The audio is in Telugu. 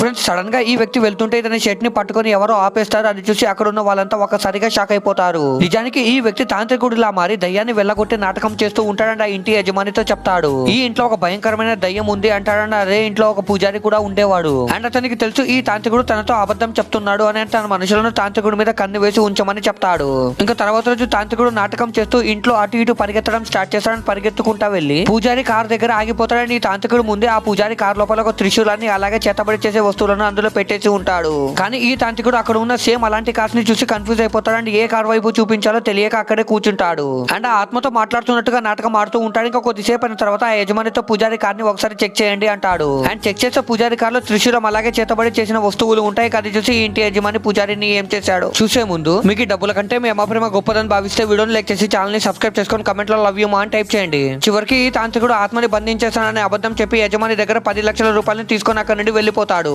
ఫ్రెండ్స్ సడన్గా ఈ వ్యక్తి వెళ్తుంటే ఇతని షర్ట్ని పట్టుకొని ఎవరో ఆపేస్తారు. అది చూసి అక్కడ ఉన్న వాళ్ళంతా ఒకసారిగా షాక్ అయిపోతారు. నిజానికి ఈ వ్యక్తి తాంత్రికుడిలా మారి దయ్యాన్ని వెళ్ళగొట్టి నాటకం చేస్తూ ఉంటాడని ఆ ఇంటి యజమానితో చెప్తాడు. ఈ ఇంట్లో ఒక భయంకరమైన దయ్యం ఉంది అంటాడని అదే ఇంట్లో ఒక పూజారి కూడా ఉండేవాడు. అండ్ అతనికి తెలుసు ఈ తాంత్రికుడు తనతో అబద్ధం చెప్తున్నాడు అని తన మనుషులను తాంత్రికుడి మీద కన్ను వేసి ఉంచమని చెప్తాడు. ఇంకా తర్వాత రోజు తాంత్రికుడు నాటకం చేస్తూ ఇంట్లో అటు ఇటు పరిగెత్తడం స్టార్ట్ చేస్తాడని పరిగెత్తుకుంటా వెళ్ళి పూజారి కార్ దగ్గర ఆగిపోతాడని ఈ తాంత్రికుడు ముందే ఆ పూజారి కార్ లోపల ఒక త్రిశూలాన్ని అలాగే చేతబడి చేసే వస్తువులను అందులో పెట్టేసి ఉంటాడు. కానీ ఈ తాంత్రికుడు అక్కడ ఉన్న సేమ్ అలాంటి కార్స్ని చూసి కన్ఫ్యూజ్ అయిపోతాడు అండ్ ఏ కార్ వైపు చూపించాలో తెలియక అక్కడే కూర్చుంటాడు. అండ్ ఆ ఆత్మతో మాట్లాడుతున్నట్టుగా నాటకం ఆడుతూ ఉంటాడు. ఇంకా కొద్దిసేపు అయిన తర్వాత ఆ యజమానితో పూజారి కార్ని ఒకసారి చెక్ చేయండి అంటాడు. అండ్ చెక్ చేస్తే పూజారి కార్లో త్రిశూలం అలాగే చేతబడి చేసిన వస్తువులు ఉంటాయి. అది చూసి ఇంటి యజమాని పూజారిని ఏం చేశాడు? చూసే ముందు మీకు డబ్బుల కంటే మీ అమ్మప్రేమ గొప్పదని భావిస్తే వీడియోని లైక్ చేసి ఛానల్ని సబ్స్క్రైబ్ చేసుకొని కమెంట్లో లవ్ యూ మా అని టైప్ చేయండి. చివరికి ఈ తాంత్రికుడు ఆత్మని బంధించేస్తానని అబద్ధం చెప్పి యజమాని దగ్గర పది లక్షల రూపాయలను తీసుకొని అక్కడ నుండి వెళ్ళిపోతాడు.